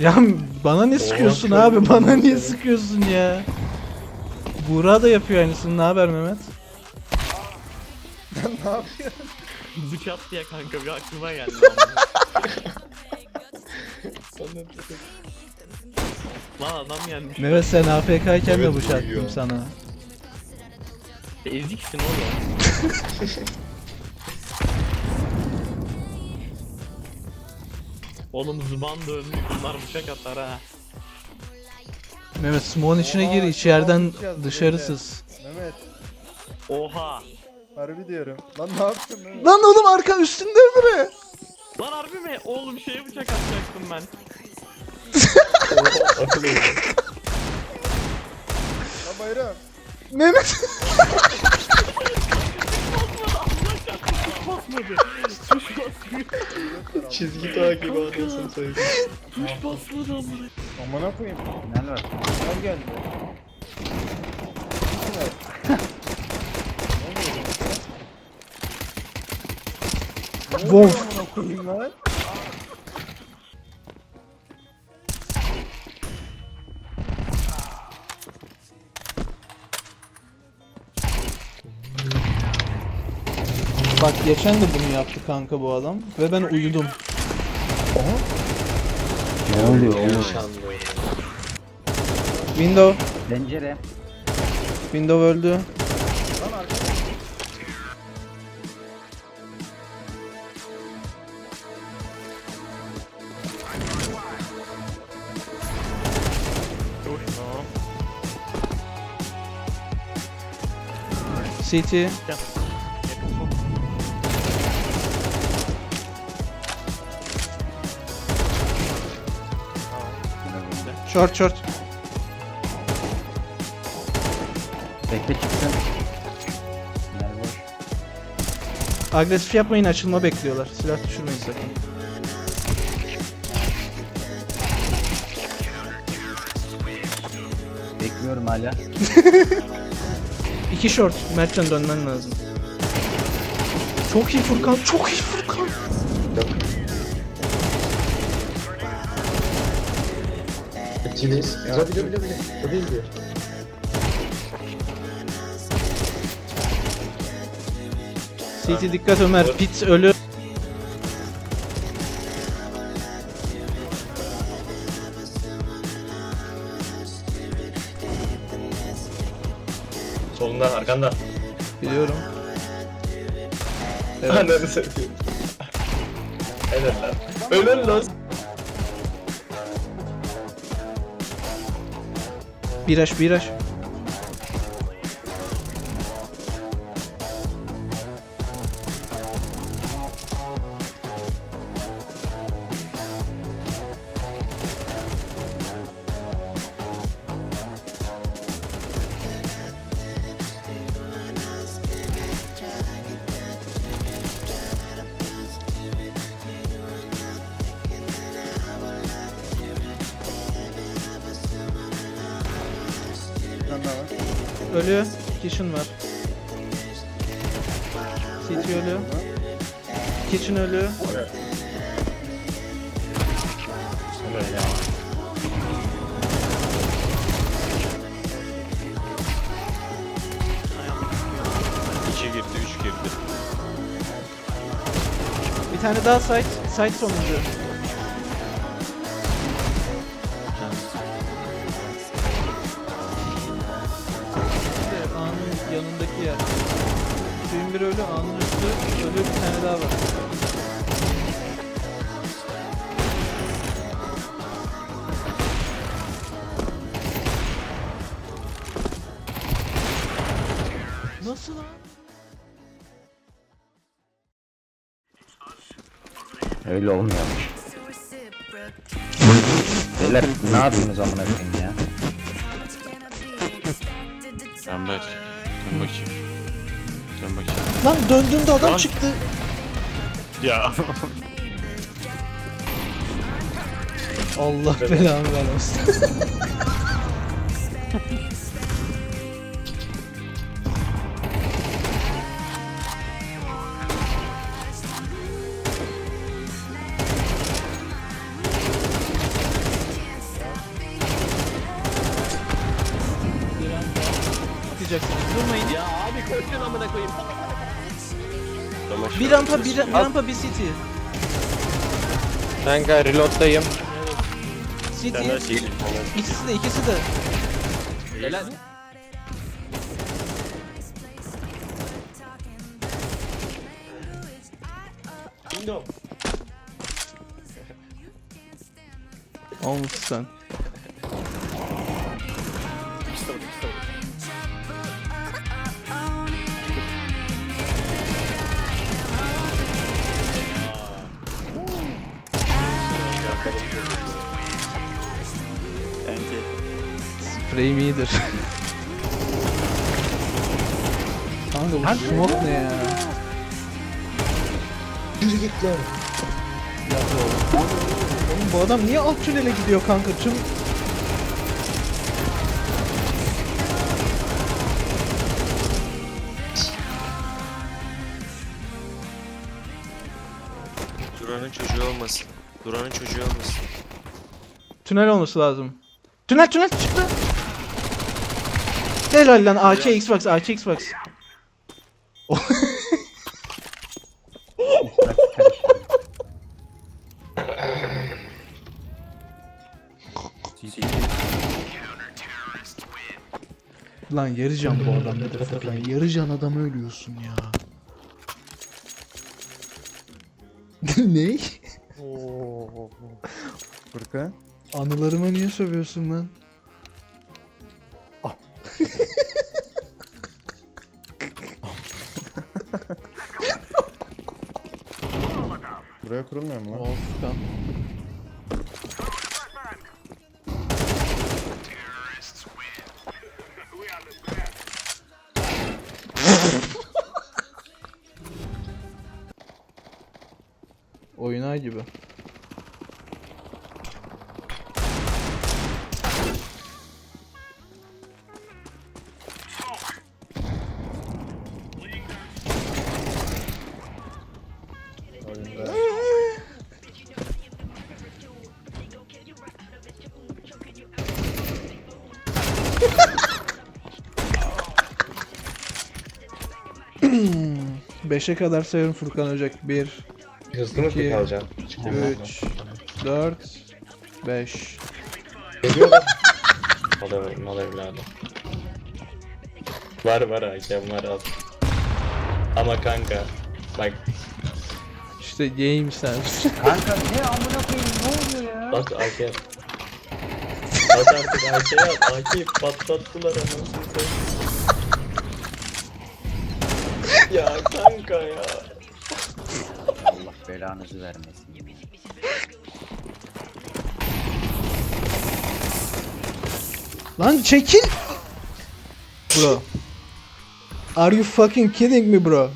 Ya bana ne sıkıyorsun abi? Bana niye sıkıyorsun ya? Buğra da yapıyor aynısını. Ne haber Mehmet? ne yapıyorsun? Bu çat diye kanka bir aklıma geldi. Lan adam gelmiş. Mehmet sen AFK'yken de Evet, bıçak uyuyor. attım sana. Eziksin oğlum. Oğlum zıban dönmüş bunlar bıçak atar ha. Mehmet smoke'un içine gir Oha, içeriden yapacağız dışarı böyle. sız. Mehmet Oha. harbi diyorum. Lan ne yaptın Mehmet? Lan oğlum arka üstünde biri. Lan harbi mi? Oğlum şeye bıçak atacaktım ben. Lan bayram. Mehmet. Basmadı. Tuş basmıyor. Çizgi takibi anasını sayayım. Tuş basmadı amına. Amına koyayım. Neler var? Lan geldi. Wow. Bak geçen de bunu yaptı kanka bu adam ve ben uyudum. Ne oluyor oğlum? Window, Pencere. window öldü. CT, Gel. Short short. Bekle çıksın. Neler boş. Agresif yapmayın açılma bekliyorlar. Silah düşürmeyin sakın. Bekliyorum hala. İki short. Mertcan dönmen lazım. Çok iyi Furkan, çok iyi Furkan. İkiniz. Ya bile bile bile. O değil diyor. CT dikkat Ömer, pit ölü. Solunda arkanda. Biliyorum. Evet. Ananı satayım. Helal lan. Helal lan. Piras, piras. Ölü. Kitchen var. CT ölü. Kitchen ölü. İki girdi, üç girdi. Bir tane daha site. Site sonuncu. Nasıl lan? Öyle olmuyormuş. Beyler ne yapıyorsunuz amına koyayım ya? Bak. Ben bakayım. Ben bakayım. Lan döndüğümde adam Lan. çıktı. Ya. Allah belanı vermesin. amına koyayım. Bir rampa bir, bir rampa bir city. Kanka reload'dayım. City. İkisi de ikisi de. Helal. Kingdom. Olmuş Spreyim iyidir. Kanka bu smoke ne ya? Yürü git lan. Oğlum bu adam niye alt tünele gidiyor kanka? Tüm Duran'ın çocuğu olmasın. Duran'ın çocuğu olmasın. tünel olması lazım. Tünel tünel çıktı. Helal lan AK Xbox AK Xbox. Lan yarı can bu adam nedir Furkan? Yarı can adam ölüyorsun ya. ne? Furkan. Anılarıma niye sövüyorsun lan? Buraya kurulmuyor mu lan? Furkan. Oyuna gibi. Beşe kadar sayıyorum Furkan Ocak. 1, Hızlı mı İki. 3, 4, 5. Geliyor lan. Mal, mal evladı. Var var hakem var al. Ama kanka. Bak İşte game sense. Kanka ne amına koyayım ne oluyor ya? bak hakem. Bak artık AK'ye at. AK'yi patlattılar anasını satayım. Ya kanka ya. Allah belanızı vermesin. Lan çekil! Bro. Are you fucking kidding me bro?